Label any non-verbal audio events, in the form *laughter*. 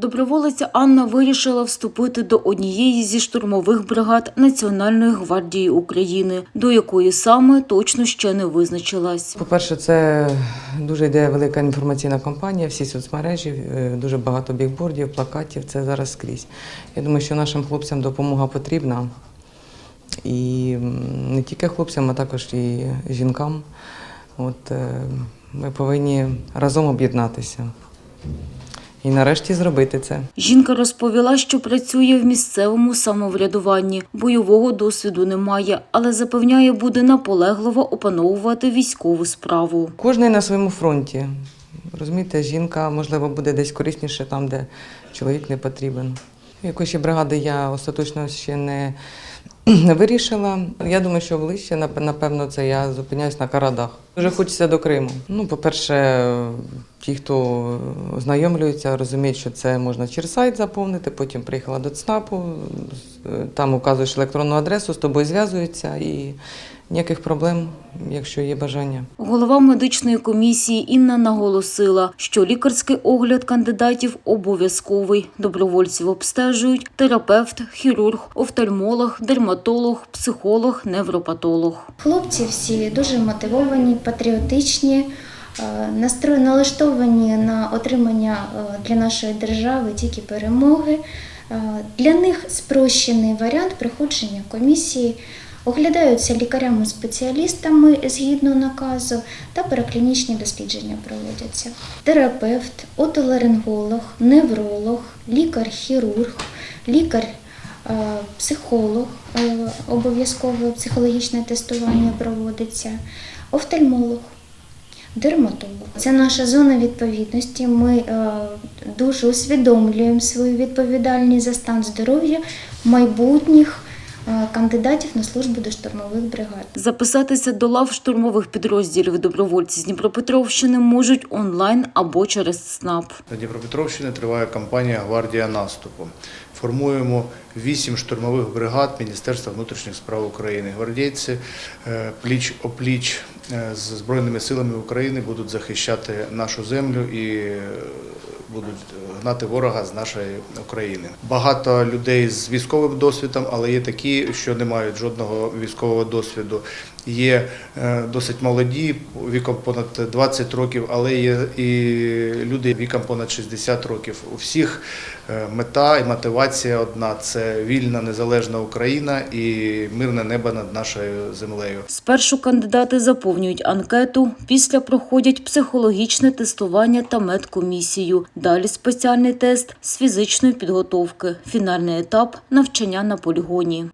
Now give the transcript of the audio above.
Доброволиця Анна вирішила вступити до однієї зі штурмових бригад Національної гвардії України, до якої саме точно ще не визначилась. По-перше, це дуже йде велика інформаційна кампанія, всі соцмережі, е, дуже багато бікбордів, плакатів. Це зараз скрізь. Я думаю, що нашим хлопцям допомога потрібна. І не тільки хлопцям, а також і жінкам. От, е, ми повинні разом об'єднатися. І нарешті зробити це. Жінка розповіла, що працює в місцевому самоврядуванні. Бойового досвіду немає, але запевняє, буде наполегливо опановувати військову справу. Кожний на своєму фронті. Розумієте, жінка, можливо, буде десь корисніше там, де чоловік не потрібен. Якої бригади я остаточно ще не, *clears throat* не вирішила. Я думаю, що ближче, напевно, це я зупиняюсь на Карадах. Дуже хочеться до Криму. Ну, по-перше, ті, хто ознайомлюються, розуміють, що це можна через сайт заповнити. Потім приїхала до ЦНАПу, там указуєш електронну адресу, з тобою зв'язуються і ніяких проблем, якщо є бажання. Голова медичної комісії Інна наголосила, що лікарський огляд кандидатів обов'язковий. Добровольців обстежують терапевт, хірург, офтальмолог, дерматолог, психолог, невропатолог. Хлопці всі дуже мотивовані, патріотичні, е, настрої налаштовані на отримання е, для нашої держави тільки перемоги. Е, Для них спрощений варіант проходження комісії. Оглядаються лікарями-спеціалістами згідно наказу та переклінічні дослідження проводяться. Терапевт, отоларинголог, невролог, лікар-хірург, лікар психолог, обов'язкове обов'язково психологічне тестування проводиться, офтальмолог, дерматолог. Це наша зона відповідності. Ми е, дуже усвідомлюємо свою відповідальність за стан здоров'я майбутніх е, кандидатів на службу до штурмових бригад. Записатися до лав штурмових підрозділів добровольці з Дніпропетровщини можуть онлайн або через СНАП. На Дніпропетровщині триває кампанія Гвардія наступу. Формуємо вісім штурмових бригад Міністерства внутрішніх справ України. Гвардійці е, пліч опліч е, з Збройними силами України будуть захищати нашу землю і е, будуть гнати ворога з нашої України. Багато людей з військовим досвідом, але є такі, що не мають жодного військового досвіду. Є е, досить молоді, віком понад 20 років, але є і люди віком понад 60 років. У всіх е, мета і мотивація одна це вільна незалежна Україна і мирне небо над нашою землею. Спершу кандидати заповнюють анкету, після проходять психологічне тестування та медкомісію. Далі спеціальний тест з фізичної підготовки. Фінальний етап навчання на полігоні.